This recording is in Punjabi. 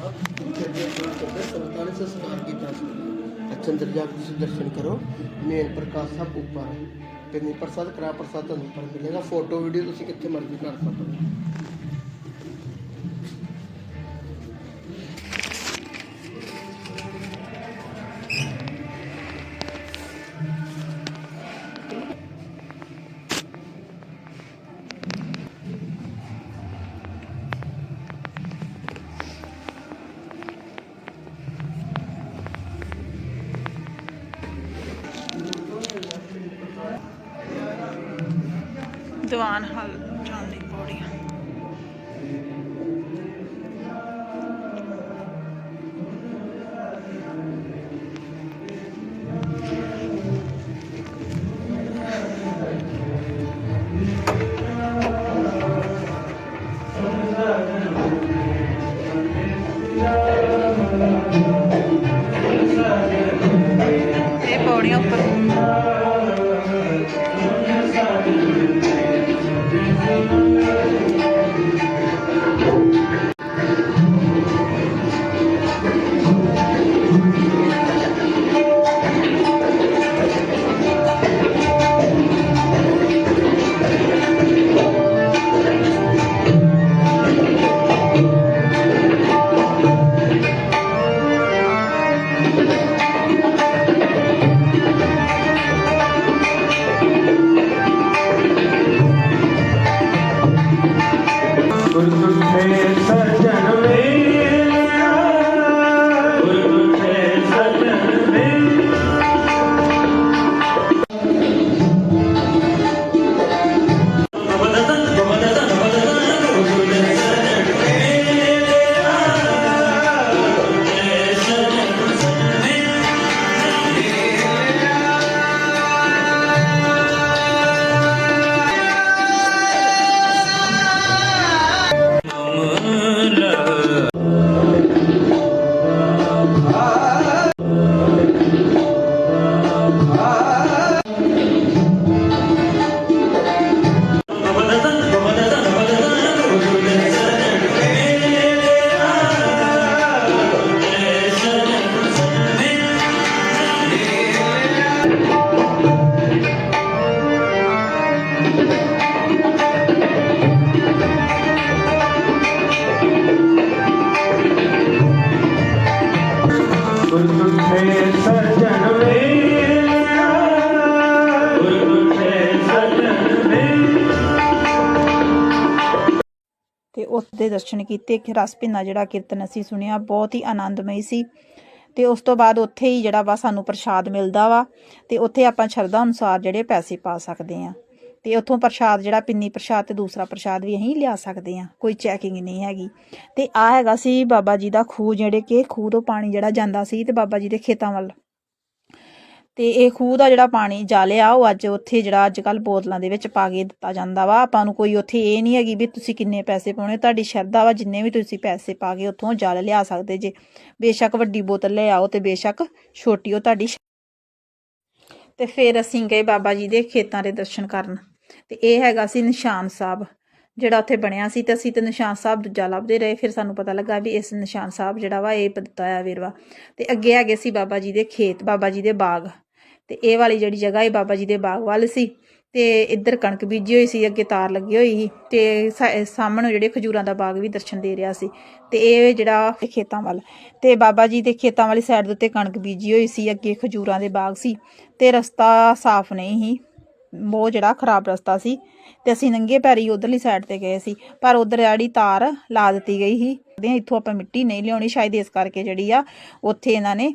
ਸਾਹਿਬ ਜਿੱਥੇ ਦੇ ਅੰਦਰ ਸੰਤਾਂ ਨੇ ਸੰਸਕਾਰ ਕੀਤਾ ਸੀ ਅੱਛਾ ਅੰਦਰ ਜਾ ਕੇ ਤੁਸੀਂ ਦਰਸ਼ਨ ਕਰੋ ਮੇਨ ਪ੍ਰਕਾਸ਼ ਸਾਹਿਬ ਉੱਪਰ ਹੈ ਪਿੰਨੀ ਪ੍ਰਸਾਦ ਕਰਾ ਪ੍ਰਸਾਦ ਤੁਹਾਨੂੰ ਉੱਪਰ ਮਿਲੇਗਾ ਫੋਟੋ ਵੀਡੀਓ ਤੁਸੀਂ ਕਿੱਥੇ ਮਰਜ਼ੀ ਕਰ ਸਕਦੇ ਹੋ ਦੀਵਾਨ ਹਾਲ ਜਾਣ ਪੌੜੀਆਂ ਇਹ ਪੌੜੀਆਂ ਉੱਪਰ ਤੇ ਉਸ ਦੇ ਦਰਸ਼ਨ ਕੀਤੇ ਕਿ ਰਸ ਭਿੰਨਾ ਜਿਹੜਾ ਕੀਰਤਨ ਅਸੀਂ ਸੁਣਿਆ ਬਹੁਤ ਹੀ ਆਨੰਦਮਈ ਸੀ। ਤੇ ਉਸ ਤੋਂ ਬਾਅਦ ਉੱਥੇ ਹੀ ਜਿਹੜਾ ਵਾ ਸਾਨੂੰ ਪ੍ਰਸ਼ਾਦ ਮਿਲਦਾ ਵਾ ਤੇ ਉੱਥੇ ਆਪਾਂ ਸ਼ਰਧਾ ਅਨੁਸਾਰ ਜਿਹੜੇ ਪੈਸੇ ਪਾ ਸਕਦੇ ਆ ਤੇ ਉੱਥੋਂ ਪ੍ਰਸ਼ਾਦ ਜਿਹੜਾ ਪਿੰਨੀ ਪ੍ਰਸ਼ਾਦ ਤੇ ਦੂਸਰਾ ਪ੍ਰਸ਼ਾਦ ਵੀ ਅਸੀਂ ਲਿਆ ਸਕਦੇ ਆ ਕੋਈ ਚੈਕਿੰਗ ਨਹੀਂ ਹੈਗੀ। ਤੇ ਆ ਹੈਗਾ ਸੀ ਬਾਬਾ ਜੀ ਦਾ ਖੂਹ ਜਿਹੜੇ ਕਿ ਖੂਹ ਤੋਂ ਪਾਣੀ ਜਿਹੜਾ ਜਾਂਦਾ ਸੀ ਤੇ ਬਾਬਾ ਜੀ ਦੇ ਖੇਤਾਂ ਵੱਲ। ਤੇ ਇਹ ਖੂਹ ਦਾ ਜਿਹੜਾ ਪਾਣੀ ਜਾਲਿਆ ਉਹ ਅੱਜ ਉੱਥੇ ਜਿਹੜਾ ਅੱਜ ਕੱਲ ਬੋਤਲਾਂ ਦੇ ਵਿੱਚ ਪਾ ਕੇ ਦਿੱਤਾ ਜਾਂਦਾ ਵਾ। ਆਪਾਂ ਨੂੰ ਕੋਈ ਉੱਥੇ ਇਹ ਨਹੀਂ ਹੈਗੀ ਵੀ ਤੁਸੀਂ ਕਿੰਨੇ ਪੈਸੇ ਪਾਉਣੇ, ਤੁਹਾਡੀ ਸ਼ਰਧਾ ਵਾ ਜਿੰਨੇ ਵੀ ਤੁਸੀਂ ਪੈਸੇ ਪਾ ਕੇ ਉੱਥੋਂ ਜਲ ਲਿਆ ਸਕਦੇ ਜੇ। ਬੇਸ਼ੱਕ ਵੱਡੀ ਬੋਤਲ ਲੈ ਆਓ ਤੇ ਬੇਸ਼ੱਕ ਛੋਟੀ ਉਹ ਤੁਹਾਡੀ ਤੇ ਫਿਰ ਅਸੀਂ ਗਏ ਬਾਬਾ ਜੀ ਦੇ ਖੇਤਾਂ ਦੇ ਦਰਸ਼ਨ ਕਰਨ। ਤੇ ਇਹ ਹੈਗਾ ਸੀ ਨਿਸ਼ਾਨ ਸਾਹਿਬ। ਜਿਹੜਾ ਉੱਥੇ ਬਣਿਆ ਸੀ ਤੇ ਅਸੀਂ ਤੇ ਨਿਸ਼ਾਨ ਸਾਹਿਬ ਦੂਜਾ ਲੱਭਦੇ ਰਹੇ, ਫਿਰ ਸਾਨੂੰ ਪਤਾ ਲੱਗਾ ਵੀ ਇਸ ਨਿਸ਼ਾਨ ਸਾਹਿਬ ਜਿਹੜਾ ਵਾ ਇਹ ਦਿੱਤਾ ਆ ਵੇਰਵਾ। ਤੇ ਅੱਗੇ ਹੈਗੇ ਸੀ ਬਾਬਾ ਜੀ ਦੇ ਖੇਤ, ਬਾਬਾ ਜੀ ਦੇ ਬਾਗ। ਤੇ ਇਹ ਵਾਲੀ ਜਿਹੜੀ ਜਗ੍ਹਾ ਇਹ ਬਾਬਾ ਜੀ ਦੇ ਬਾਗ ਵੱਲ ਸੀ। ਤੇ ਇੱਧਰ ਕਣਕ ਬੀਜੀ ਹੋਈ ਸੀ, ਅੱਗੇ ਤਾਰ ਲੱਗੀ ਹੋਈ ਸੀ। ਤੇ ਸਾ- ਸਾਹਮਣੇ ਜਿਹੜੇ ਖਜੂਰਾਂ ਦਾ ਬਾਗ ਵੀ ਦਰਸ਼ਨ ਦੇ ਰਿਹਾ ਸੀ। ਤੇ ਇਹ ਜਿਹੜਾ ਖੇਤਾਂ ਵੱਲ। ਤੇ ਬਾਬਾ ਜੀ ਦੇ ਖੇਤਾਂ ਵਾਲੀ ਸਾਈਡ ਦੇ ਉੱਤੇ ਕਣਕ ਬੀਜੀ ਹੋਈ ਸੀ, ਅੱਗੇ ਖਜੂਰਾਂ ਦੇ ਬਾਗ ਸੀ। ਤੇ ਰਸਤਾ ਸਾਫ਼ ਨਹੀਂ ਸੀ। ਬਹੁਤ ਜਿਹੜਾ ਖਰਾਬ ਰਸਤਾ ਸੀ ਤੇ ਅਸੀਂ ਨੰਗੇ ਪੈਰੀ ਉਧਰਲੀ ਸਾਈਡ ਤੇ ਗਏ ਸੀ, ਪਰ ਉਧਰ ਜਿਹੜੀ ਤਾਰ ਲਾ ਦਿੱਤੀ ਗਈ ਸੀ, ਤੇ ਇੱਥੋਂ ਆਪਾਂ ਮਿੱਟੀ ਨਹੀਂ ਲਿਆਉਣੀ, ਸ਼ਾਇਦ ਇਸ ਕਰਕੇ ਜਿਹੜੀ ਆ, ਉੱਥੇ ਇਹਨਾਂ ਨੇ